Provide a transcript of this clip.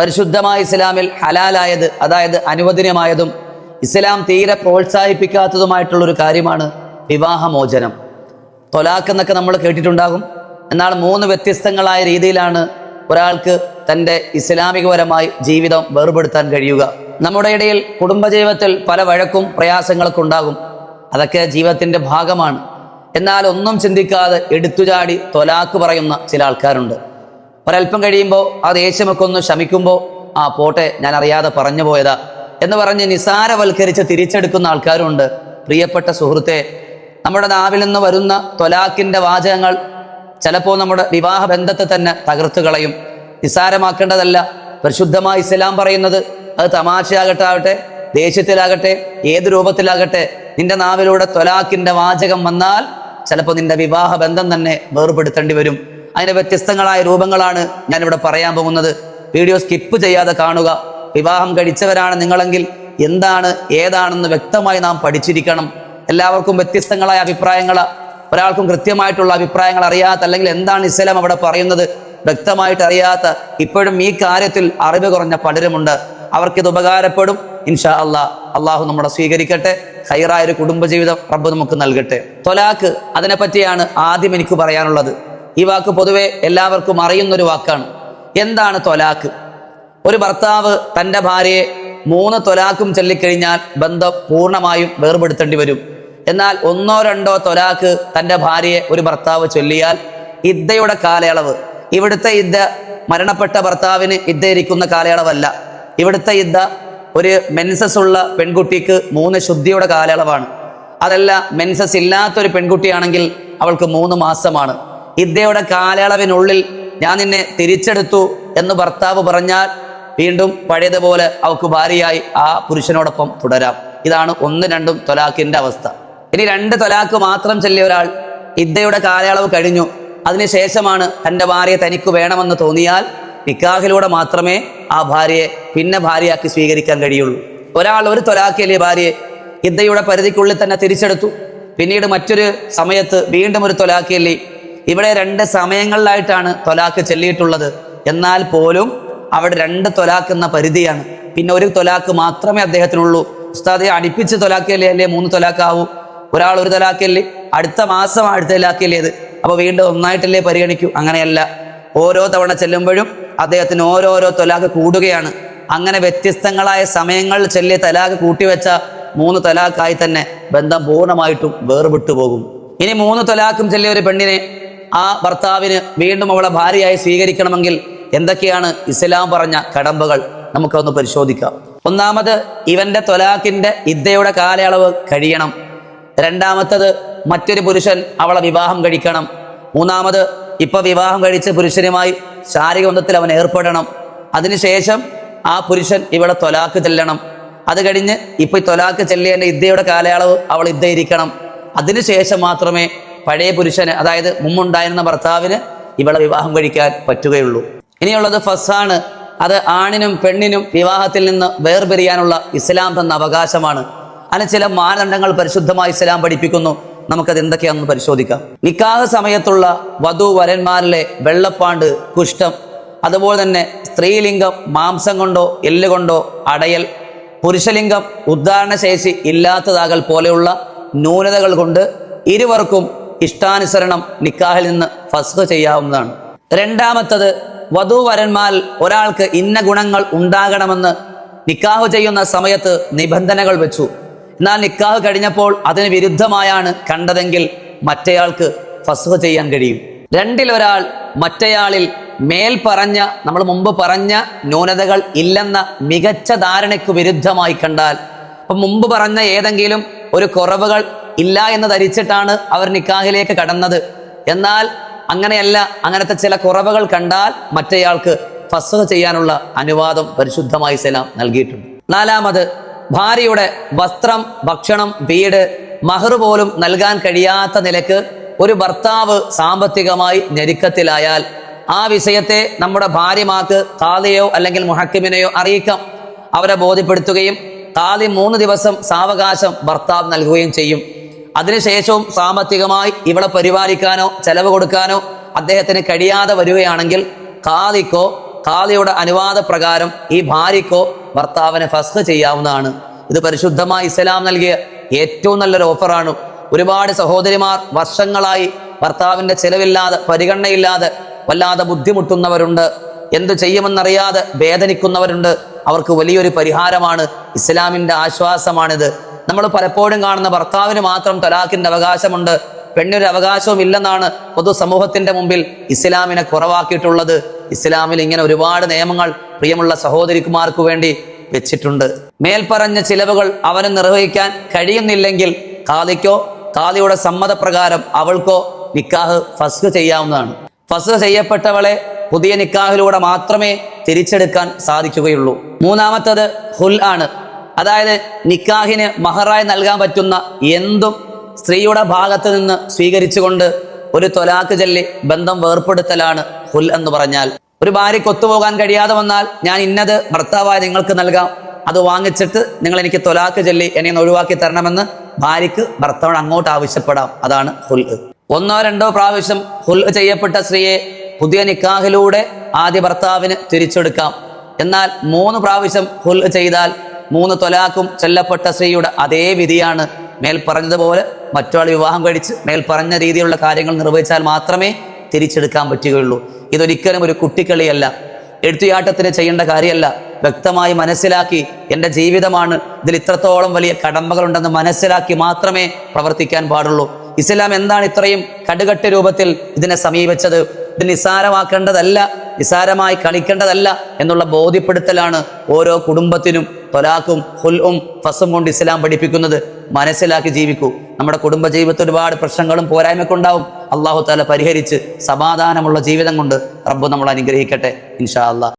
പരിശുദ്ധമായ ഇസ്ലാമിൽ ഹലാലായത് അതായത് അനുവദനീയമായതും ഇസ്ലാം തീരെ പ്രോത്സാഹിപ്പിക്കാത്തതുമായിട്ടുള്ള ഒരു കാര്യമാണ് വിവാഹമോചനം. തൊലാക്ക് എന്നൊക്കെ നമ്മൾ കേട്ടിട്ടുണ്ടാകും. എന്നാൽ മൂന്ന് വ്യത്യസ്തങ്ങളായ രീതിയിലാണ് ഒരാൾക്ക് തന്റെ ഇസ്ലാമികപരമായി ജീവിതം വേർപെടുത്താൻ കഴിയുക. നമ്മുടെ ഇടയിൽ കുടുംബജീവിതത്തിൽ പല വഴക്കും പ്രയാസങ്ങളൊക്കെ ഉണ്ടാകും. അതൊക്കെ ജീവിതത്തിന്റെ ഭാഗമാണ്. എന്നാൽ ഒന്നും ചിന്തിക്കാതെ എടുത്തുചാടി തൊലാക്ക് പറയുന്ന ചില ആൾക്കാരുണ്ട്. ഒരല്പം കഴിയുമ്പോൾ ആ ദേഷ്യമൊക്കെ ഒന്ന് ശമിക്കുമ്പോൾ ആ പോട്ടെ ഞാൻ അറിയാതെ പറഞ്ഞു പോയതാ. എന്ന് പറഞ്ഞ് നിസാരവൽക്കരിച്ച് തിരിച്ചെടുക്കുന്ന ആൾക്കാരുണ്ട്. പ്രിയപ്പെട്ട സുഹൃത്തെ നമ്മുടെ നാവിൽ നിന്ന് വരുന്ന തൊലാക്കിന്റെ വാചകങ്ങൾ ചിലപ്പോൾ നമ്മുടെ വിവാഹ ബന്ധത്തെ തന്നെ തകർത്തു കളയും. നിസാരമാക്കേണ്ടതല്ല പരിശുദ്ധമായി ഇസ്ലാം പറയുന്നത് അത് തമാശയാകട്ടെ ആകട്ടെ ദേഷ്യത്തിലാകട്ടെ ഏത് രൂപത്തിലാകട്ടെ നിന്റെ നാവിലൂടെ തൊലാക്കിന്റെ വാചകം വന്നാൽ ചിലപ്പോൾ നിന്റെ വിവാഹ ബന്ധം തന്നെ വേർപെടുത്തേണ്ടി വരും. അതിന്റെ വ്യത്യസ്തങ്ങളായ രൂപങ്ങളാണ് ഞാനിവിടെ പറയാൻ പോകുന്നത്. വീഡിയോ സ്കിപ്പ് ചെയ്യാതെ കാണുക. വിവാഹം കഴിച്ചവരാണ് നിങ്ങളെങ്കിൽ എന്താണ് ഏതാണെന്ന് വ്യക്തമായി നാം പഠിച്ചിരിക്കണം. എല്ലാവർക്കും വ്യത്യസ്തങ്ങളായ അഭിപ്രായങ്ങൾ ഒരാൾക്കും കൃത്യമായിട്ടുള്ള അഭിപ്രായങ്ങൾ അറിയാത്ത അല്ലെങ്കിൽ എന്താണ് ഇസ്ലാം അവിടെ പറയുന്നത് വ്യക്തമായിട്ട് അറിയാത്ത ഇപ്പോഴും ഈ കാര്യത്തിൽ അറിവ് കുറഞ്ഞ പലരുമുണ്ട്. അവർക്കിത് ഉപകാരപ്പെടും. ഇൻഷാ അള്ളാ അള്ളാഹു നമ്മളെ സ്വീകരിക്കട്ടെ. ഹൈറായ ഒരു കുടുംബജീവിതം റബ്ബ് നമുക്ക് നൽകട്ടെ. തൊലാക്ക് അതിനെപ്പറ്റിയാണ് ആദ്യം എനിക്ക് പറയാനുള്ളത്. ഈ വാക്ക് പൊതുവെ എല്ലാവർക്കും അറിയുന്നൊരു വാക്കാണ്. എന്താണ് തൊലാക്ക്? ഒരു ഭർത്താവ് തന്റെ ഭാര്യയെ മൂന്ന് തൊലാക്കും ചൊല്ലിക്കഴിഞ്ഞാൽ ബന്ധം പൂർണമായും വേർപെടുത്തേണ്ടി വരും. എന്നാൽ ഒന്നോ രണ്ടോ തൊലാക്ക് തന്റെ ഭാര്യയെ ഒരു ഭർത്താവ് ചൊല്ലിയാൽ ഇദ്ദയുടെ കാലയളവ്. ഇവിടുത്തെ ഇദ്ദ മരണപ്പെട്ട ഭർത്താവിന് ഇദ്ദ ഇരിക്കുന്ന കാലയളവല്ല. ഇവിടുത്തെ ഇദ്ദ ഒരു മെൻസസ് ഉള്ള പെൺകുട്ടിക്ക് മൂന്ന് ശുദ്ധിയുടെ കാലയളവാണ്. അതല്ല മെൻസസ് ഇല്ലാത്തൊരു പെൺകുട്ടിയാണെങ്കിൽ അവൾക്ക് മൂന്ന് മാസമാണ്. ഇദ്ദയുടെ കാലയളവിനുള്ളിൽ ഞാൻ നിന്നെ തിരിച്ചെടുത്തു എന്ന് ഭർത്താവ് പറഞ്ഞാൽ വീണ്ടും പഴയതുപോലെ അവൾക്ക് ഭാര്യയായി ആ പുരുഷനോടൊപ്പം തുടരാം. ഇതാണ് ഒന്ന് രണ്ടും തൊലാക്കിന്റെ അവസ്ഥ. ഇനി രണ്ട് തൊലാക്ക് മാത്രം ചെല്ലിയ ഒരാൾ ഇദ്ദയുടെ കാലയളവ് കഴിഞ്ഞു. അതിനുശേഷമാണ് തന്റെ ഭാര്യയെ തനിക്ക് വേണമെന്ന് തോന്നിയാൽ നിക്കാഹിലൂടെ മാത്രമേ ആ ഭാര്യയെ പിന്നെ ഭാര്യയാക്കി സ്വീകരിക്കാൻ കഴിയുള്ളൂ. ഒരാൾ ഒരു തൊലാക്കിയല്ലേ ഭാര്യയെ ഇദ്ദയുടെ പരിധിക്കുള്ളിൽ തന്നെ തിരിച്ചെടുത്തു. പിന്നീട് മറ്റൊരു സമയത്ത് വീണ്ടും ഒരു തൊലാക്കിയല്ലേ ഇവിടെ രണ്ട് സമയങ്ങളിലായിട്ടാണ് തൊലാക്ക് ചെല്ലിയിട്ടുള്ളത്. എന്നാൽ പോലും അവിടെ രണ്ട് തൊലാക്ക് എന്ന പരിധിയാണ്. പിന്നെ ഒരു തൊലാക്ക് മാത്രമേ അദ്ദേഹത്തിനുള്ളൂ. ഉസ്താദെ അടുപ്പിച്ച് തൊലാക്കല്ലേ അല്ലേ? മൂന്ന് തൊലാക്കാവൂ. ഒരാൾ ഒരു തൊലാക്കല്ലേ? അടുത്ത മാസം അടുത്ത തൊലാക്കല്ലേ അത് അപ്പൊ വീണ്ടും ഒന്നായിട്ടല്ലേ പരിഗണിക്കൂ? അങ്ങനെയല്ല. ഓരോ തവണ ചെല്ലുമ്പോഴും അദ്ദേഹത്തിന് ഓരോരോ തൊലാക്ക് കൂടുകയാണ്. അങ്ങനെ വ്യത്യസ്തങ്ങളായ സമയങ്ങളിൽ ചെല്ലിയ തലാക്ക് കൂട്ടിവെച്ച മൂന്ന് തലാക്കായി തന്നെ ബന്ധം പൂർണമായിട്ടും വേർവിട്ടു പോകും ഇനി മൂന്ന് തൊലാക്കും ചെല്ലിയ ഒരു പെണ്ണിനെ ആ ഭർത്താവിന് വീണ്ടും അവളെ ഭാര്യയായി സ്വീകരിക്കണമെങ്കിൽ എന്തൊക്കെയാണ് ഇസ്ലാം പറഞ്ഞ കടമ്പകൾ? നമുക്കൊന്ന് പരിശോധിക്കാം. ഒന്നാമത് ഇവന്റെ തൊലാക്കിന്റെ ഇദ്ദയുടെ കാലയളവ് കഴിയണം. രണ്ടാമത്തത് മറ്റൊരു പുരുഷൻ അവളെ വിവാഹം കഴിക്കണം. മൂന്നാമത് ഇപ്പൊ വിവാഹം കഴിച്ച പുരുഷനുമായി ശാരീരിക ബന്ധത്തിൽ അവൻ ഏർപ്പെടണം. അതിനുശേഷം ആ പുരുഷൻ ഇവിടെ തൊലാക്ക് ചെല്ലണം. അത് കഴിഞ്ഞ് ഇപ്പൊ തൊലാക്ക് ചെല്ലിയതിന്റെ ഇദ്ദയുടെ കാലയളവ് അവൾ ഇദ്ദ ഇരിക്കണം അതിനുശേഷം മാത്രമേ പഴയ പുരുഷന് അതായത് മുമ്പുണ്ടായിരുന്ന ഭർത്താവിന് ഇവളെ വിവാഹം കഴിക്കാൻ പറ്റുകയുള്ളൂ. ഇനിയുള്ളത് ഫസാണ്. അത് ആണിനും പെണ്ണിനും വിവാഹത്തിൽ നിന്ന് വേർപിരിയാനുള്ള ഇസ്ലാം തന്ന അവകാശമാണ്. അതിന് ചില മാനദണ്ഡങ്ങൾ പരിശുദ്ധമായി ഇസ്ലാം പഠിപ്പിക്കുന്നു. നമുക്കത് എന്തൊക്കെയാണെന്ന് പരിശോധിക്കാം. നിക്കാഹ സമയത്തുള്ള വധു വരന്മാരിലെ വെള്ളപ്പാണ്ട് കുഷ്ഠം അതുപോലെ തന്നെ സ്ത്രീലിംഗം മാംസം കൊണ്ടോ എല്ലുകൊണ്ടോ അടയൽ പുരുഷലിംഗം ഉദ്ധാരണശേഷി ഇല്ലാത്തതാകൽ പോലെയുള്ള ന്യൂനതകൾ കൊണ്ട് ഇരുവർക്കും ഇഷ്ടാനുസരണം നിക്കാഹിൽ നിന്ന് ഫസ്ഖ് ചെയ്യാവുന്നതാണ്. രണ്ടാമത്തത് വധുവരന്മാർ ഒരാൾക്ക് ഇന്ന ഗുണങ്ങൾ ഉണ്ടാകണമെന്ന് നിക്കാഹ് ചെയ്യുന്ന സമയത്ത് നിബന്ധനകൾ വെച്ചു. എന്നാൽ നിക്കാഹ് കഴിഞ്ഞപ്പോൾ അതിന് വിരുദ്ധമായാണ് കണ്ടതെങ്കിൽ മറ്റേയാൾക്ക് ഫസ്ഖ് ചെയ്യാൻ കഴിയും. രണ്ടിലൊരാൾ മറ്റേയാളിൽ മേൽ പറഞ്ഞ നമ്മൾ മുമ്പ് പറഞ്ഞ ന്യൂനതകൾ ഇല്ലെന്ന മികച്ച ധാരണയ്ക്ക് വിരുദ്ധമായി കണ്ടാൽ അപ്പം മുമ്പ് പറഞ്ഞ ഏതെങ്കിലും ഒരു കുറവുകൾ ഇല്ല എന്ന് ധരിച്ചിട്ടാണ് അവർ നിക്കാഹിലേക്ക് കടന്നത്. എന്നാൽ അങ്ങനെയല്ല അങ്ങനത്തെ ചില കുറവുകൾ കണ്ടാൽ മറ്റേയാൾക്ക് ഫസ്വത ചെയ്യാനുള്ള അനുവാദം പരിശുദ്ധമായി സലാം നൽകിയിട്ടുണ്ട്. നാലാമത് ഭാര്യയുടെ വസ്ത്രം ഭക്ഷണം വീട് മഹർ പോലും നൽകാൻ കഴിയാത്ത നിലയ്ക്ക് ഒരു ഭർത്താവ് സാമ്പത്തികമായി ഞെരുക്കത്തിലായാൽ ആ വിഷയത്തെ നമ്മുടെ ഭാര്യമാർക്ക് താതിയോ അല്ലെങ്കിൽ മുഹക്കിമിനെയോ അറിയിക്കാം. അവരെ ബോധ്യപ്പെടുത്തുകയും താതി മൂന്ന് ദിവസം സാവകാശം ഭർത്താവ് നൽകുകയും ചെയ്യും. അതിനുശേഷവും സാമ്പത്തികമായി ഇവളെ പരിപാലിക്കാനോ ചെലവ് കൊടുക്കാനോ അദ്ദേഹത്തിന് കഴിയാതെ വരികയാണെങ്കിൽ കാതിക്കോ ഖാദിയുടെ അനുവാദ പ്രകാരം ഈ ഭാര്യക്കോ ഭർത്താവിനെ ഫസ്ഖ് ചെയ്യാവുന്നതാണ്. ഇത് പരിശുദ്ധമായ ഇസ്ലാം നൽകിയ ഏറ്റവും നല്ലൊരു ഓഫറാണ്. ഒരുപാട് സഹോദരിമാർ വർഷങ്ങളായി ഭർത്താവിന്റെ ചെലവില്ലാതെ പരിഗണനയില്ലാതെ വല്ലാതെ ബുദ്ധിമുട്ടുന്നവരുണ്ട്. എന്തു ചെയ്യുമെന്നറിയാതെ വേദനിക്കുന്നവരുണ്ട്. അവർക്ക് വലിയൊരു പരിഹാരമാണ് ഇസ്ലാമിന്റെ ആശ്വാസമാണിത്. നമ്മൾ പലപ്പോഴും കാണുന്ന ഭർത്താവിന് മാത്രം തലാഖിന്റെ അവകാശമുണ്ട്. പെണ്ണിനൊരു അവകാശവും ഇല്ലെന്നാണ് പൊതുസമൂഹത്തിന്റെ മുമ്പിൽ ഇസ്ലാമിനെ കുറവാക്കിയിട്ടുള്ളത്. ഇസ്ലാമിൽ ഇങ്ങനെ ഒരുപാട് നിയമങ്ങൾ പ്രിയമുള്ള സഹോദരിക്കുമാർക്ക് വേണ്ടി വെച്ചിട്ടുണ്ട്. മേൽപ്പറഞ്ഞ ചിലവുകൾ അവന് നിർവഹിക്കാൻ കഴിയുന്നില്ലെങ്കിൽ കാലിക്കോ കാലിയുടെ സമ്മതപ്രകാരം അവൾക്കോ നിക്കാഹ് ഫസ്ഖ് ചെയ്യാവുന്നതാണ്. ഫസ്ഖ് ചെയ്യപ്പെട്ടവളെ പുതിയ നിക്കാഹിലൂടെ മാത്രമേ തിരിച്ചെടുക്കാൻ സാധിക്കുകയുള്ളൂ. മൂന്നാമത്തത് ഹുൽ ആണ്. അതായത് നിക്കാഹിന് മഹറായി നൽകാൻ പറ്റുന്ന എന്തും സ്ത്രീയുടെ ഭാഗത്ത് നിന്ന് സ്വീകരിച്ചുകൊണ്ട് ഒരു തൊലാക്ക് ചൊല്ലി ബന്ധം വേർപ്പെടുത്തലാണ് ഹുൽ എന്ന് പറഞ്ഞാൽ. ഒരു ഭാര്യയ്ക്ക് ഒത്തുപോകാൻ കഴിയാതെ വന്നാൽ ഞാൻ ഇന്നത് ഭർത്താവായ നിങ്ങൾക്ക് നൽകാം. അത് വാങ്ങിച്ചിട്ട് നിങ്ങൾ എനിക്ക് തൊലാക്ക് ചൊല്ലി എന്നെ ഒഴിവാക്കി തരണമെന്ന് ഭാര്യയ്ക്ക് ഭർത്താവിന് അങ്ങോട്ട് ആവശ്യപ്പെടാം. അതാണ് ഹുൽ. ഒന്നോ രണ്ടോ പ്രാവശ്യം ഹുൽ ചെയ്യപ്പെട്ട സ്ത്രീയെ പുതിയ നിക്കാഹിലൂടെ ആദ്യ ഭർത്താവിന് തിരിച്ചെടുക്കാം. എന്നാൽ മൂന്ന് പ്രാവശ്യം ഹുൽ ചെയ്താൽ മൂന്ന് തൊലാക്കും ചെല്ലപ്പെട്ട സ്ത്രീയുടെ അതേ വിധിയാണ് മേൽ പറഞ്ഞതുപോലെ മറ്റൊരാൾ വിവാഹം കഴിച്ച് മേൽ പറഞ്ഞ രീതിയിലുള്ള കാര്യങ്ങൾ നിർവഹിച്ചാൽ മാത്രമേ തിരിച്ചെടുക്കാൻ പറ്റുകയുള്ളൂ. ഇതൊരിക്കലും ഒരു കുട്ടിക്കളിയല്ല. എഴുത്തുചാട്ടത്തിന് ചെയ്യേണ്ട കാര്യമല്ല. വ്യക്തമായി മനസ്സിലാക്കി എന്റെ ജീവിതമാണ്. ഇതിൽ ഇത്രത്തോളം വലിയ കടമ്പകളുണ്ടെന്ന് മനസ്സിലാക്കി മാത്രമേ പ്രവർത്തിക്കാൻ പാടുള്ളൂ. ഇസ്ലാം എന്താണ് ഇത്രയും കടുകട്ട് രൂപത്തിൽ ഇതിനെ സമീപിച്ചത്? ഇത് നിസ്സാരമാക്കേണ്ടതല്ല നിസ്സാരമായി കളിക്കേണ്ടതല്ല എന്നുള്ള ബോധ്യപ്പെടുത്തലാണ് ഓരോ കുടുംബത്തിനും തൊലാക്കും ഹുൽഉം ഫസും കൊണ്ട് ഇസ്ലാം പഠിപ്പിക്കുന്നത് മനസ്സിലാക്കി ജീവിക്കൂ. നമ്മുടെ കുടുംബ ജീവിതത്തിൽ ഒരുപാട് പ്രശ്നങ്ങളും പോരായ്മയൊക്കെ ഉണ്ടാവും. അള്ളാഹു താല പരിഹരിച്ച് സമാധാനമുള്ള ജീവിതം കൊണ്ട് റബ്ബ് നമ്മൾ അനുഗ്രഹിക്കട്ടെ. ഇൻഷാ അള്ളാഹ്